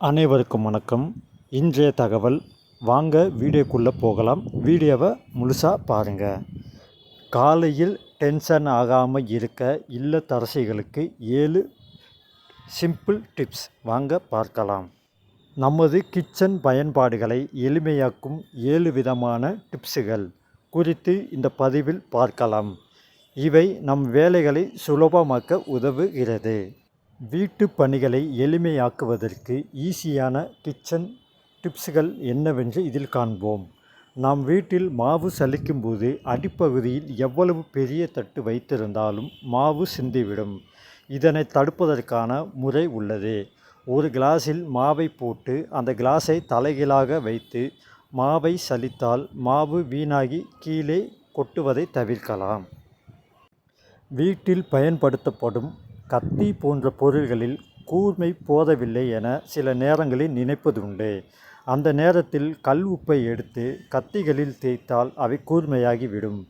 அனைவருக்கும் வணக்கம். இன்றைய தகவல் வாங்க வீடியோக்குள்ளே போகலாம். வீடியோவை முழுசாக பாருங்கள் காலையில் டென்ஷன் ஆகாமல் இருக்க இல்லத்தரசிகளுக்கு ஏழு சிம்பிள் டிப்ஸ் வாங்க பார்க்கலாம். நமது கிச்சன் பயன்பாடுகளை எளிமையாக்கும் ஏழு விதமான டிப்ஸுகள் குறித்து இந்த பதிவில் பார்க்கலாம். இவை நம் வேலைகளை சுலபமாக்க உதவுகிறது. வீட்டு பணிகளை எளிமையாக்குவதற்கு ஈஸியான கிச்சன் டிப்ஸுகள் என்னவென்று இதில் காண்போம். நாம் வீட்டில் மாவு சலிக்கும்போது அடிப்பகுதியில் எவ்வளவு பெரிய தட்டு வைத்திருந்தாலும் மாவு சிந்திவிடும். இதனை தடுப்பதற்கான முறை உள்ளது. ஒரு கிளாஸில் மாவை போட்டு அந்த கிளாஸை தலைகீழாக வைத்து மாவை சலித்தால் மாவு வீணாகி கீழே கொட்டுவதை தவிர்க்கலாம். வீட்டில் பயன்படுத்தப்படும் கத்தி போன்ற பொருள்களில் கூர்மை போதவில்லை என சில நேரங்களில் நினைப்பதுண்டு. அந்த நேரத்தில் கல் உப்பை எடுத்து கத்திகளில் தேய்த்தால் அவை கூர்மையாகிவிடும்.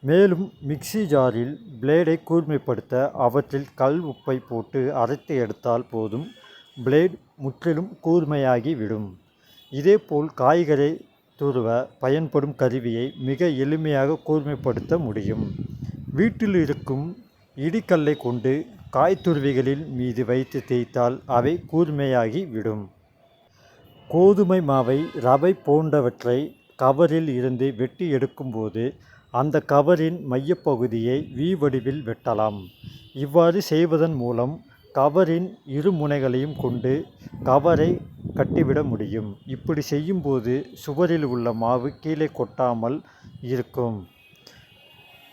மேலும் மிக்சி ஜாரில் பிளேடை கூர்மைப்படுத்த அவற்றில் கல் உப்பை போட்டு அரைத்து எடுத்தால் போதும். பிளேட் முற்றிலும் கூர்மையாகிவிடும். இதேபோல் காய்கறி துருவ பயன்படும் கருவியை மிக எளிமையாக கூர்மைப்படுத்த முடியும். வீட்டில் இருக்கும் இடிக்கல்லை கொண்டு காய்த்துருவிகளில் மீது வைத்து தேய்த்தால் அவை கூர்மையாகி விடும். கோதுமை மாவை ரவை போன்றவற்றை கவரில் இருந்து வெட்டி எடுக்கும்போது அந்த கவரின் மையப்பகுதியை வி வடிவில் வெட்டலாம். இவ்வாறு செய்வதன் மூலம் கவரின் இரு முனைகளையும் கொண்டு கவரை கட்டிவிட முடியும். இப்படி செய்யும்போது சுவரில் உள்ள மாவு கீழே கொட்டாமல் இருக்கும்.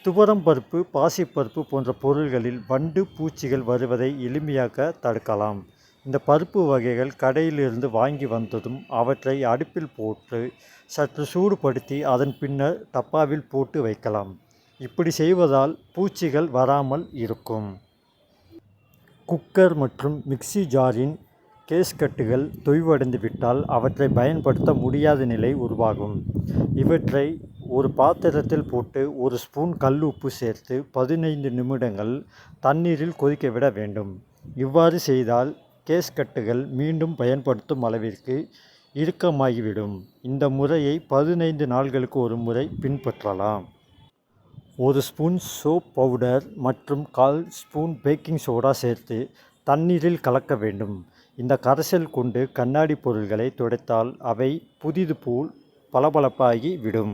துவரம் பருப்பு பாசிப்பருப்பு போன்ற பொருள்களில் வண்டு பூச்சிகள் வருவதை எளிமையாக்க தடுக்கலாம். இந்த பருப்பு வகைகள் கடையிலிருந்து வாங்கி வந்ததும் அவற்றை அடுப்பில் போட்டு சற்று சூடுபடுத்தி அதன் பின்னர் டப்பாவில் போட்டு வைக்கலாம். இப்படி செய்வதால் பூச்சிகள் வராமல் இருக்கும். குக்கர் மற்றும் மிக்சி ஜாரின் கேஸ்கட்டுகள் தொய்வடைந்து விட்டால் அவற்றை பயன்படுத்த முடியாத நிலை உருவாகும். இவற்றை ஒரு பாத்திரத்தில் போட்டு ஒரு ஸ்பூன் கல் உப்பு சேர்த்து பதினைந்து நிமிடங்கள் தண்ணீரில் கொதிக்க விட வேண்டும். இவ்வாறு செய்தால் கேஸ்கட்டுகள் மீண்டும் பயன்படுத்தும் அளவிற்கு இறுக்கமாகிவிடும். இந்த முறையை பதினைந்து நாள்களுக்கு ஒரு முறை பின்பற்றலாம். ஒரு ஸ்பூன் சோப் பவுடர் மற்றும் கால் ஸ்பூன் பேக்கிங் சோடா சேர்த்து தண்ணீரில் கலக்க வேண்டும். இந்த கரைசல் கொண்டு கண்ணாடி பொருள்களை துடைத்தால் அவை புதிது போல் பளபளப்பாகி விடும்.